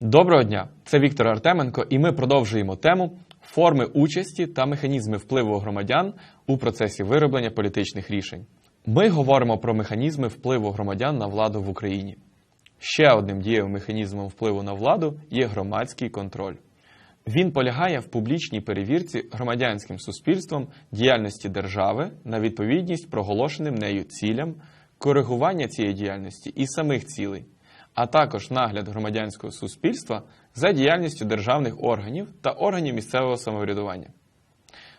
Доброго дня! Це Віктор Артеменко, і ми продовжуємо тему форми участі та механізми впливу громадян у процесі вироблення політичних рішень. Ми говоримо про механізми впливу громадян на владу в Україні. Ще одним дієвим механізмом впливу на владу є громадський контроль. Він полягає в публічній перевірці громадянським суспільством діяльності держави на відповідність проголошеним нею цілям, коригування цієї діяльності і самих цілей, а також нагляд громадянського суспільства за діяльністю державних органів та органів місцевого самоврядування.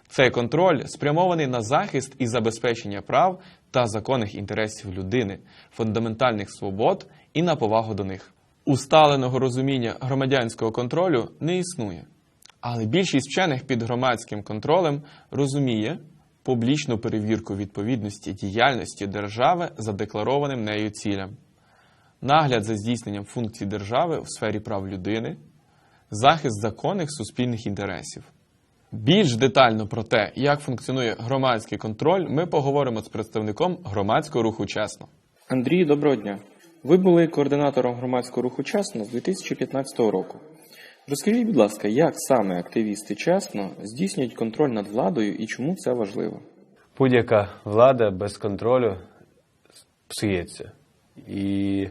Цей контроль спрямований на захист і забезпечення прав та законних інтересів людини, фундаментальних свобод і на повагу до них. Усталеного розуміння громадянського контролю не існує, але більшість вчених під громадським контролем розуміє публічну перевірку відповідності діяльності держави за декларованим нею цілям, нагляд за здійсненням функцій держави в сфері прав людини, захист законних суспільних інтересів. Більш детально про те, як функціонує громадський контроль, ми поговоримо з представником громадського руху чесно. Андрій, доброго дня. Ви були координатором громадського руху «Чесно» з 2015 року. Розкажіть, будь ласка, як саме активісти чесно здійснюють контроль над владою і чому це важливо? будь-яка влада без контролю псується. І,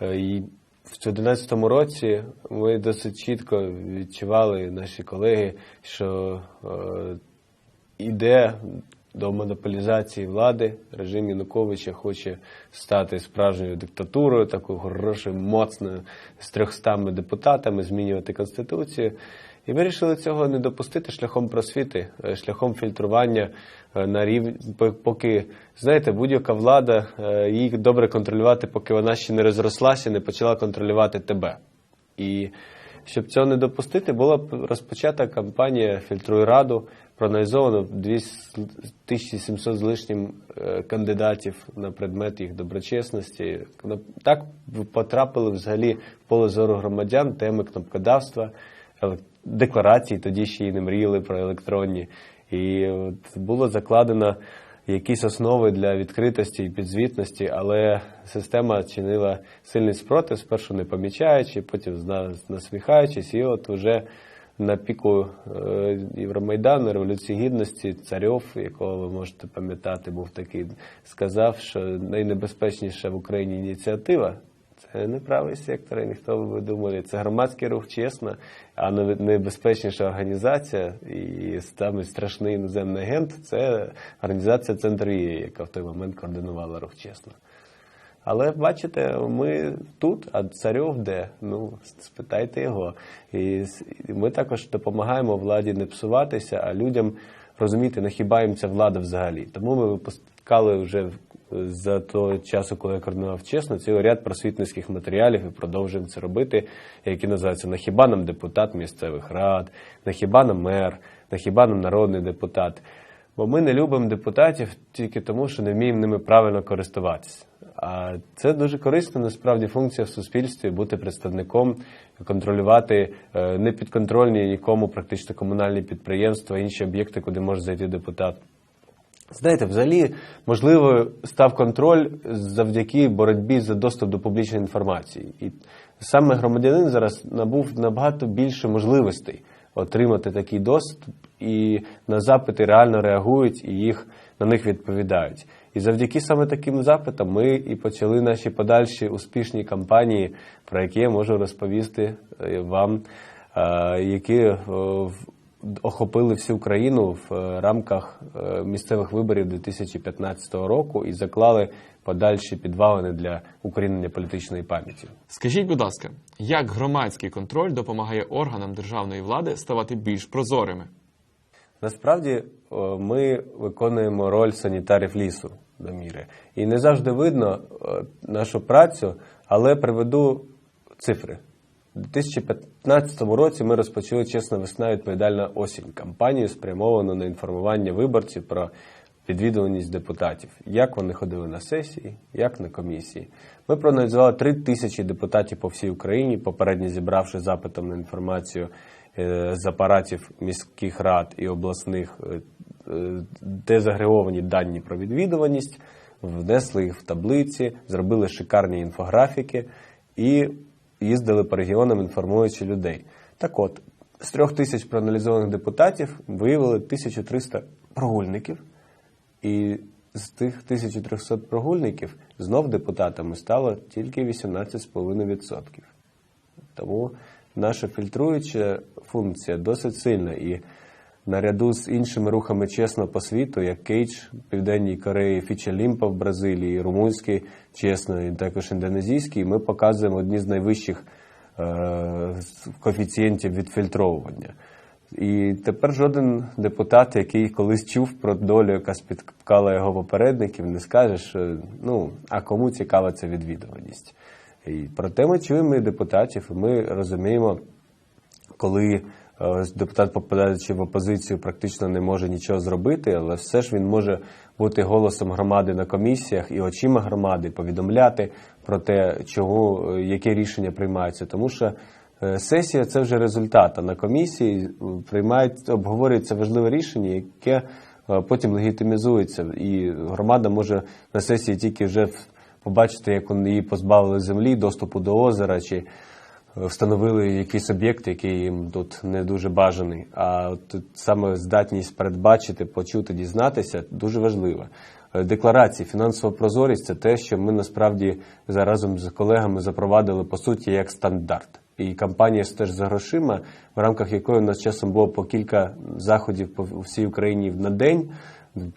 і в 2011 році ми досить чітко відчували наші колеги, що е, іде до монополізації влади. Режим Януковича хоче стати справжньою диктатурою, такою хорошою, моцною, з 300 депутатами, змінювати конституцію. І вирішили цього не допустити шляхом просвіти, е, шляхом фільтрування е, на рівні, поки знаєте, будь-яка влада е, її добре контролювати, поки вона ще не розрослася, не почала контролювати тебе. І щоб цього не допустити, була розпочата кампанія Фільтруй раду. Проаналізовано 2700 з лишнім кандидатів на предмет їх доброчесності. Так потрапили взагалі в поле зору громадян теми кнопкодавства декларації, тоді ще й не мріяли про електронні. І от було закладено якісь основи для відкритості і підзвітності, але система чинила сильний спротив, спершу не помічаючи, потім насміхаючись, і от уже на піку Євромайдану, Революції Гідності, царьов, якого ви можете пам'ятати, був такий, сказав, що найнебезпечніша в Україні ініціатива. Це не правий сектор, і ніхто ви думали. Це громадський рух чесно, а найбезпечніша організація і саме страшний іноземний агент це організація Центр ЄЄ, яка в той момент координувала рух чесно. Але бачите, ми тут, а царьов де? Ну, спитайте його. І ми також допомагаємо владі не псуватися, а людям розуміти, на хіба їм ця влада взагалі. Тому ми випускали вже за того часу, коли я координував чесно, цілий ряд просвітницьких матеріалів і продовжуємо це робити, які називаються на хіба нам депутат місцевих рад, на хіба нам мер, на хіба нам народний депутат. Бо ми не любимо депутатів тільки тому, що не вміємо ними правильно користуватися. А це дуже корисна насправді функція в суспільстві бути представником, контролювати непідконтрольні нікому, практично комунальні підприємства, інші об'єкти, куди може зайти депутат. Знаєте, взагалі, можливо, став контроль завдяки боротьбі за доступ до публічної інформації. І саме громадянин зараз набув набагато більше можливостей отримати такий доступ, і на запити реально реагують і їх на них відповідають. І завдяки саме таким запитам ми і почали наші подальші успішні кампанії, про які я можу розповісти вам, які охопили всю країну в рамках місцевих виборів 2015 року і заклали подальші підвалини для укорінення політичної пам'яті. Скажіть, будь ласка, як громадський контроль допомагає органам державної влади ставати більш прозорими? Насправді ми виконуємо роль санітарів лісу до міри. І не завжди видно нашу працю, але приведу цифри. У 2015 році ми розпочали чесна весна відповідальна осінь кампанію, спрямовану на інформування виборців про відвідуваність депутатів, як вони ходили на сесії, як на комісії. Ми проаналізували 3 тисячі депутатів по всій Україні, попередньо зібравши запитом на інформацію з апаратів міських рад і обласних, де загреговані дані про відвідуваність, внесли їх в таблиці, зробили шикарні інфографіки і їздили по регіонам, інформуючи людей. Так от, з трьох тисяч проаналізованих депутатів виявили 1300 прогульників, і з тих 1300 прогульників знов депутатами стало тільки 18,5%. Тому наша фільтруюча функція досить сильна. І наряду з іншими рухами чесно по світу, як Кейдж в Південній Кореї, Фіча Лімпа в Бразилії, румунський, чесно, і також індонезійський, ми показуємо одні з найвищих е, коефіцієнтів відфільтровування. І тепер жоден депутат, який колись чув про долю, яка спіткала його попередників, не скаже, що ну а кому цікава ця відвідуваність. І проте ми чуємо і депутатів, і ми розуміємо, коли депутат, попадаючи в опозицію, практично не може нічого зробити, але все ж він може бути голосом громади на комісіях і очима громади, повідомляти про те, чого, е, яке рішення приймаються. Тому що е, сесія це вже результат. А на комісії е, приймають, обговорюється важливе рішення, яке е, потім легітимізується. І громада може на сесії тільки вже побачити, як вони її позбавили землі, доступу до озера. чи встановили якийсь об'єкт, який їм тут не дуже бажаний. А тут саме здатність передбачити, почути, дізнатися дуже важлива. Е, Декларації, фінансова прозорість це те, що ми насправді разом з колегами запровадили по суті як стандарт. І кампанія «Стеж за грошима, в рамках якої у нас часом було по кілька заходів по всій Україні на день,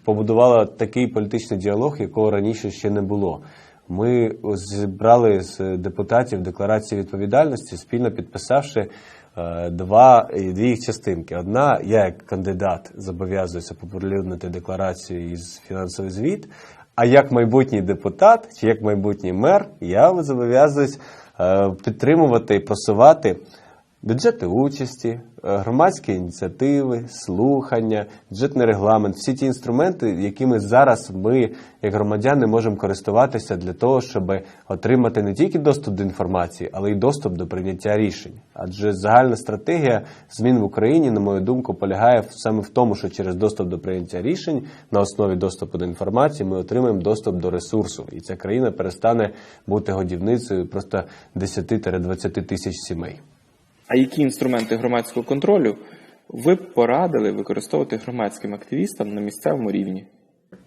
побудувала такий політичний діалог, якого раніше ще не було. Ми зібрали з депутатів декларації відповідальності, спільно підписавши е, два дві їх частинки. Одна, я як кандидат зобов'язуюся поприлюднити декларацію із фінансовий звіт. А як майбутній депутат чи як майбутній мер, я зобов'язуюсь е, підтримувати і просувати бюджети участі, е, громадські ініціативи, слухання, бюджетний регламент, всі ті інструменти, якими зараз ми, як громадяни, можемо користуватися для того, щоб отримати не тільки доступ до інформації, але й доступ до прийняття рішень. Адже загальна стратегія змін в Україні, на мою думку, полягає саме в тому, що через доступ до прийняття рішень на основі доступу до інформації ми отримаємо доступ до ресурсу, і ця країна перестане бути годівницею просто 10-20 тисяч сімей. А які інструменти громадського контролю ви б порадили використовувати громадським активістам на місцевому рівні?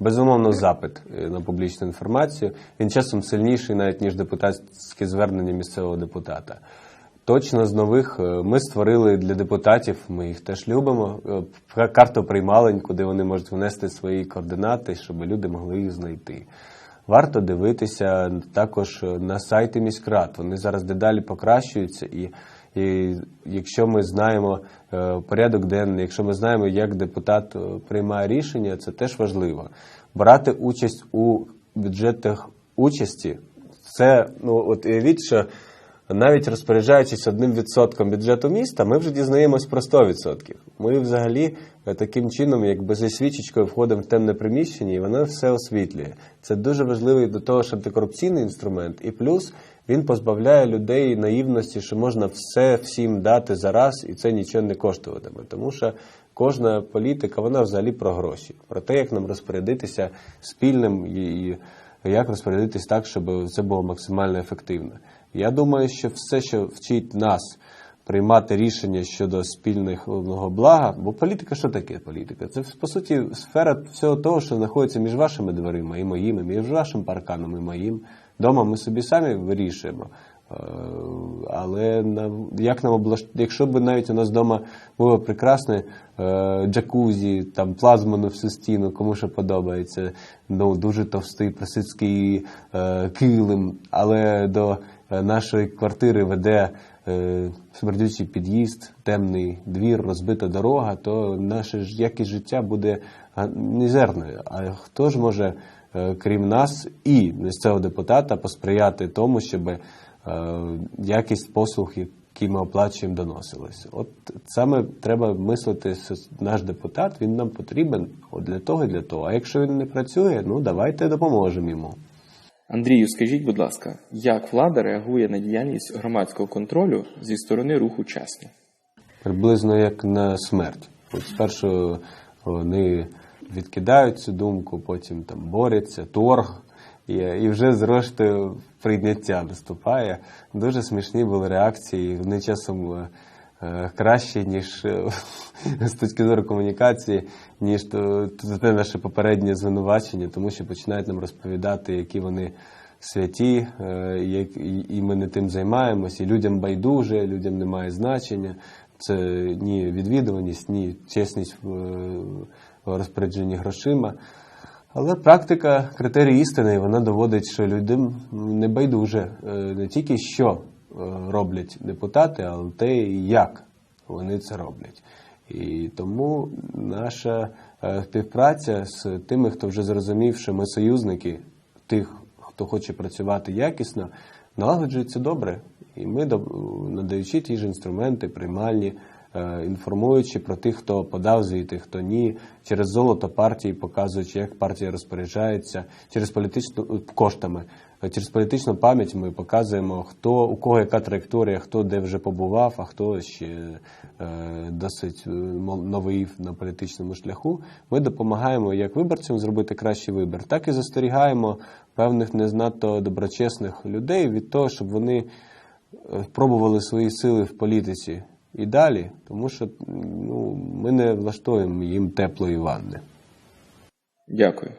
Безумовно, запит е, на публічну інформацію. Він часом сильніший навіть ніж депутатське звернення місцевого депутата. Точно з нових е, ми створили для депутатів, ми їх теж любимо, е, карту приймалень, куди вони можуть внести свої координати, щоб люди могли їх знайти. Варто дивитися також на сайти міськрад. Вони зараз дедалі покращуються, і, і якщо ми знаємо е, порядок денний, якщо ми знаємо, як депутат е, приймає рішення, це теж важливо. Брати участь у бюджетах участі, це ну от уявіть, що навіть розпоряджаючись одним відсотком бюджету міста, ми вже дізнаємось про 100%. Ми взагалі е, таким чином, якби зі свічечкою входимо в темне приміщення, і воно все освітлює. Це дуже важливий до того ж антикорупційний інструмент, і плюс він позбавляє людей наївності, що можна все всім дати зараз, і це нічого не коштуватиме. Тому що кожна політика, вона взагалі про гроші, про те, як нам розпорядитися спільним і. як розпорядитись так, щоб це було максимально ефективно. Я думаю, що все, що вчить нас приймати рішення щодо спільного блага, бо політика що таке політика? Це по суті сфера всього того, що знаходиться між вашими дверима і моїми, між вашим парканом і моїм. Дома ми собі самі вирішуємо. Е, Але як нам облаш... якщо б навіть у нас вдома було прекрасне е, джакузі, там плазму на всю стіну, кому що подобається, ну дуже товстий просицький е, килим, але до нашої квартири веде смердючий під'їзд, темний двір, розбита дорога, то наше якість життя буде мізерною. А хто ж може, крім нас і місцевого депутата, посприяти тому, щоб е, якість послуг, які ми оплачуємо, доносилась? От саме треба мислити, що наш депутат він нам потрібен от для того і для того. А якщо він не працює, ну давайте допоможемо йому. Андрію, скажіть, будь ласка, як влада реагує на діяльність громадського контролю зі сторони руху чесно? приблизно як на смерть. От спершу вони відкидають цю думку, потім там борються, торг, І, вже зрештою прийняття наступає. Дуже смішні були реакції. Вони часом е, е, кращі, ніж е, з точки зору комунікації, ніж то, те наше попереднє звинувачення, тому що починають нам розповідати, які вони святі, і ми не тим займаємось, і людям байдуже, людям немає значення. Це ні відвідуваність, ні чесність в, розпорядженні грошима. Але практика критерій істини, вона доводить, що людям не байдуже е, не тільки що е, роблять депутати, але те, як вони це роблять. І тому наша е, співпраця з тими, хто вже зрозумів, що ми союзники тих, хто хоче працювати якісно, налагоджується добре. І ми, надаючи ті ж інструменти, приймальні, інформуючи про тих, хто подав звіти, хто ні, через золото партії, показуючи, як партія розпоряджається, через політичну е, коштами. Е, Через політичну пам'ять ми показуємо, хто у кого яка траєкторія, хто де вже побував, а хто ще е, досить е, новий на політичному шляху. Ми допомагаємо як виборцям зробити кращий вибір, так і застерігаємо певних не надто доброчесних людей від того, щоб вони е, пробували свої сили в політиці і далі, тому що ну, ми не влаштуємо їм теплої ванни. Дякую.